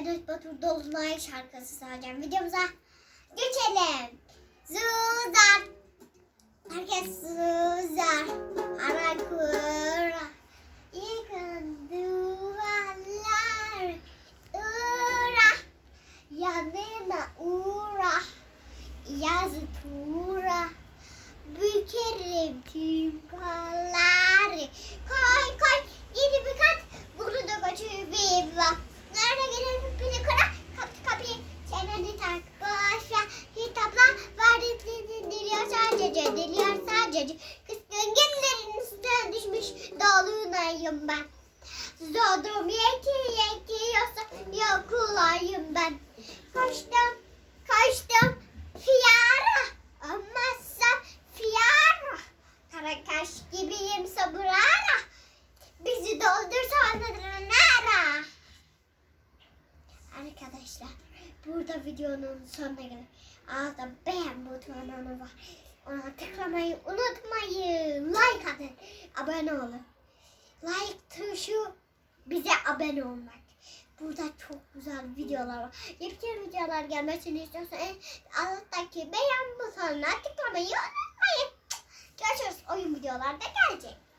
Enes Batur Dolunay şarkısı söyleyeceğim. Videomuza geçelim. Zuzar. Herkes zuzar. Ara kura. Yıkın duvarlar. Uğra. Yanına uğra. Yazı tura. Bükerim tüm kolları. Sadece. Diliyor sadece. Kıskın gemlerin üstüne düşmüş. Dolunayım ben. Zodum yeki yeki yosa yokulayım ben. Kaçtım, kaçtım fiyara. Olmazsa fiyara. Kara kaş gibiyim saburara. Bizi doldur sonra Arkadaşlar burada videonun sonuna geldik. Altta beğen butonu var. Ona tıklamayı unutmayın. Like atın. Abone olun. Like tuşu bize abone olmak. Burada çok güzel videolar var. Yepyeni videolar gelmesini istiyorsanız alttaki beğen butonuna tıklamayı unutmayın. Görüşürüz. Oyun videolarda gelecek.